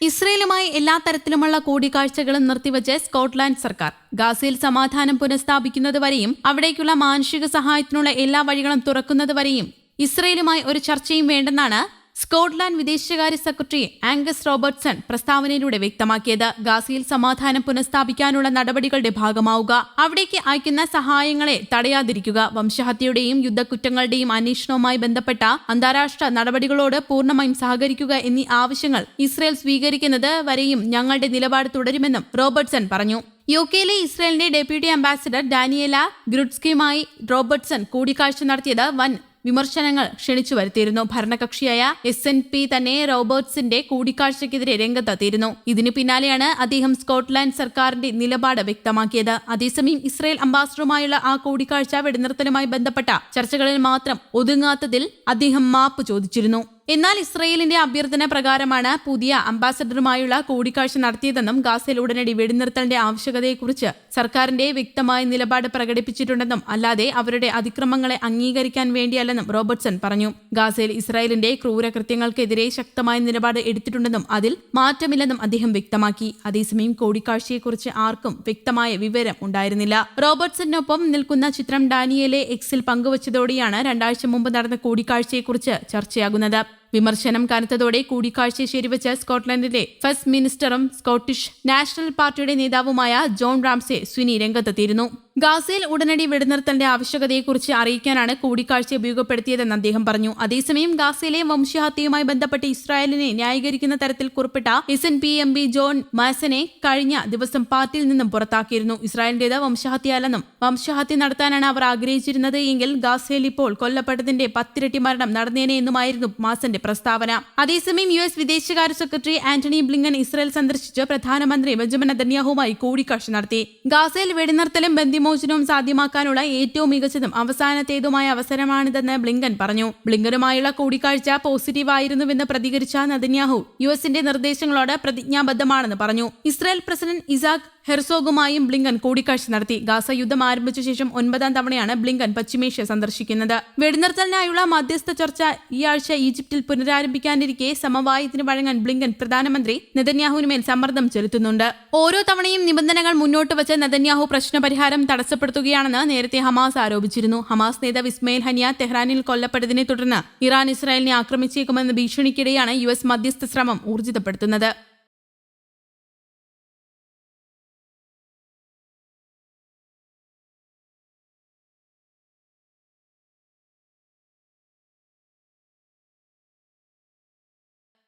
ഇസ്രയേലുമായി എല്ലാ തരത്തിലുമുള്ള കൂടിക്കാഴ്ചകളും നിർത്തിവച്ച് സ്കോട്ട്ലാൻഡ് സർക്കാർ ഗാസയിൽ സമാധാനം പുനഃസ്ഥാപിക്കുന്നതുവരെയും അവിടേക്കുള്ള മാനുഷിക സഹായത്തിനുള്ള എല്ലാ വഴികളും തുറക്കുന്നതുവരെയും ഇസ്രയേലുമായി ഒരു ചർച്ചയും വേണ്ടെന്നാണ് സ്കോട്ട്ലാൻഡ് വിദേശകാര്യ സെക്രട്ടറി ആംഗസ് റോബർട്ട്സൺ പ്രസ്താവനയിലൂടെ വ്യക്തമാക്കിയത് ഗാസയിൽ സമാധാനം പുനഃസ്ഥാപിക്കാനുള്ള നടപടികളുടെ ഭാഗമാവുക അവിടേക്ക് അയക്കുന്ന സഹായങ്ങളെ തടയാതിരിക്കുക വംശഹത്യയുടെയും യുദ്ധക്കുറ്റങ്ങളുടെയും അന്വേഷണവുമായി ബന്ധപ്പെട്ട അന്താരാഷ്ട്ര നടപടികളോട് പൂർണമായും സഹകരിക്കുക എന്നീ ആവശ്യങ്ങൾ ഇസ്രയേൽ സ്വീകരിക്കുന്നത് വരെയും ഞങ്ങളുടെ നിലപാട് തുടരുമെന്നും റോബർട്ട്സൺ പറഞ്ഞു. യു കെയിലെ ഇസ്രയേലിന്റെ ഡെപ്യൂട്ടി അംബാസിഡർ ഡാനിയേല ഗ്രുഡ്സ്കിയുമായി റോബർട്ട്സൺ കൂടിക്കാഴ്ച നടത്തിയത് വൻ വിമർശനങ്ങൾ ക്ഷണിച്ചു വരുത്തിയിരുന്നു. ഭരണകക്ഷിയായ എസ് എൻ പി തന്നെ റോബർട്ട്സിന്റെ കൂടിക്കാഴ്ചയ്ക്കെതിരെ രംഗത്തെത്തിയിരുന്നു. ഇതിനു പിന്നാലെയാണ് അദ്ദേഹം സ്കോട്ട്ലാൻഡ് സർക്കാരിന്റെ നിലപാട് വ്യക്തമാക്കിയത്. അതേസമയം ഇസ്രയേൽ അംബാസിഡറുമായുള്ള ആ കൂടിക്കാഴ്ച വെടിനിർത്തലുമായി ബന്ധപ്പെട്ട ചർച്ചകളിൽ മാത്രം ഒതുങ്ങാത്തതിൽ അദ്ദേഹം മാപ്പ് ചോദിച്ചിരുന്നു. എന്നാൽ ഇസ്രയേലിന്റെ അഭ്യർത്ഥന പ്രകാരമാണ് പുതിയ അംബാസഡറുമായുള്ള കൂടിക്കാഴ്ച നടത്തിയതെന്നും ഗാസയിൽ ഉടനടി വെടിനിർത്തലിന്റെ ആവശ്യകതയെക്കുറിച്ച് സർക്കാരിന്റെ വ്യക്തമായ നിലപാട് പ്രകടിപ്പിച്ചിട്ടുണ്ടെന്നും അല്ലാതെ അവരുടെ അതിക്രമങ്ങളെ അംഗീകരിക്കാൻ വേണ്ടിയല്ലെന്നും റോബർട്ട്സൺ പറഞ്ഞു. ഗാസയിൽ ഇസ്രായേലിന്റെ ക്രൂരകൃത്യങ്ങൾക്കെതിരെ ശക്തമായ നിലപാട് എടുത്തിട്ടുണ്ടെന്നും അതിൽ മാറ്റമില്ലെന്നും അദ്ദേഹം വ്യക്തമാക്കി. അതേസമയം കൂടിക്കാഴ്ചയെക്കുറിച്ച് ആർക്കും വ്യക്തമായ വിവരം ഉണ്ടായിരുന്നില്ല. റോബർട്ട്സണിനൊപ്പം നിൽക്കുന്ന ചിത്രം ഡാനിയലെ എക്സിൽ പങ്കുവച്ചതോടെയാണ് രണ്ടാഴ്ച മുമ്പ് നടന്ന കൂടിക്കാഴ്ചയെക്കുറിച്ച് ചർച്ചയാകുന്നത്. വിമർശനം കനത്തതോടെ കൂടിക്കാഴ്ച ശരിവച്ച് സ്കോട്ട്ലൻഡിലെ ഫസ്റ്റ് മിനിസ്റ്ററും സ്കോട്ടിഷ് നാഷണൽ പാർട്ടിയുടെ നേതാവുമായ ജോൺ റാംസെ സ്വിനി രംഗത്തെത്തിയിരുന്നു. ഗാസയിൽ ഉടനടി വെടിനിർത്തലിന്റെ ആവശ്യകതയെക്കുറിച്ച് അറിയിക്കാനാണ് കൂടിക്കാഴ്ച ഉപയോഗപ്പെടുത്തിയതെന്ന് അദ്ദേഹം പറഞ്ഞു. അതേസമയം ഗാസയിലെ വംശഹത്യയുമായി ബന്ധപ്പെട്ട് ഇസ്രായേലിനെ ന്യായീകരിക്കുന്ന തരത്തിൽ കുറിപ്പിട്ട S N P M P John മാസനെ കഴിഞ്ഞ ദിവസം പാർട്ടിയിൽ നിന്നും പുറത്താക്കിയിരുന്നു. ഇസ്രായേലിന്റേത് വംശഹത്യയല്ലെന്നും വംശഹത്യ നടത്താനാണ് അവർ ആഗ്രഹിച്ചിരുന്നത് എങ്കിൽ ഗാസയിൽ ഇപ്പോൾ കൊല്ലപ്പെട്ടതിന്റെ പത്തിരട്ടി മരണം നടന്നേനെ എന്നുമായിരുന്നു മാസന്റെ പ്രസ്താവന. അതേസമയം യു എസ് വിദേശകാര്യ സെക്രട്ടറി ആന്റണി ബ്ലിങ്കൻ ഇസ്രായേൽ സന്ദർശിച്ച് പ്രധാനമന്ത്രി ബെഞ്ചമിൻ നെതന്യാഹുമായി കൂടിക്കാഴ്ച നടത്തി. ഗാസയിൽ വെടിനിർത്തലും ബന്ദിമോചനവും സാധ്യമാക്കാനുള്ള ഏറ്റവും മികച്ചതും അവസാനത്തേതുമായ അവസരമാണിതെന്ന് ബ്ലിങ്കൻ പറഞ്ഞു. ബ്ലിങ്കനുമായുള്ള കൂടിക്കാഴ്ച പോസിറ്റീവായിരുന്നുവെന്ന് പ്രതികരിച്ച നദന്യാഹു യു എസിന്റെ നിർദ്ദേശങ്ങളോട് പ്രതിജ്ഞാബദ്ധമാണെന്ന് പറഞ്ഞു. ഇസ്രായേൽ പ്രസിഡന്റ് ഇസാഖ് ഹെർസോഗുമായും ബ്ലിങ്കൻ കൂടിക്കാഴ്ച നടത്തി. ഗാസ യുദ്ധം ആരംഭിച്ച ശേഷം ഒൻപതാം തവണയാണ് ബ്ലിങ്കൻ പശ്ചിമേഷ്യ സന്ദർശിക്കുന്നത്. വെടിനിർത്തലിനായുള്ള മധ്യസ്ഥ ചർച്ച ഈ ആഴ്ച ഈജിപ്തിൽ പുനരാരംഭിക്കാനിരിക്കെ സമവായത്തിന് വഴങ്ങാൻ ബ്ലിങ്കൻ പ്രധാനമന്ത്രി നെതന്യാഹുവിനുമേൽ സമ്മർദ്ദം ചെലുത്തുന്നുണ്ട്. ഓരോ തവണയും നിബന്ധനകൾ മുന്നോട്ട് വച്ച് നെതന്യാഹു പ്രശ്നപരിഹാരം തടസ്സപ്പെടുത്തുകയാണെന്ന് നേരത്തെ ഹമാസ് ആരോപിച്ചിരുന്നു. ഹമാസ് നേതാവ് ഇസ്മയിൽ ഹനിയ തെഹ്റാനിൽ കൊല്ലപ്പെട്ടതിനെ തുടർന്ന് ഇറാൻ ഇസ്രായേലിനെ ആക്രമിച്ചേക്കുമെന്ന ഭീഷണിക്കിടെയാണ് യു എസ് മധ്യസ്ഥ ശ്രമം ഊർജിതപ്പെടുത്തുന്നത്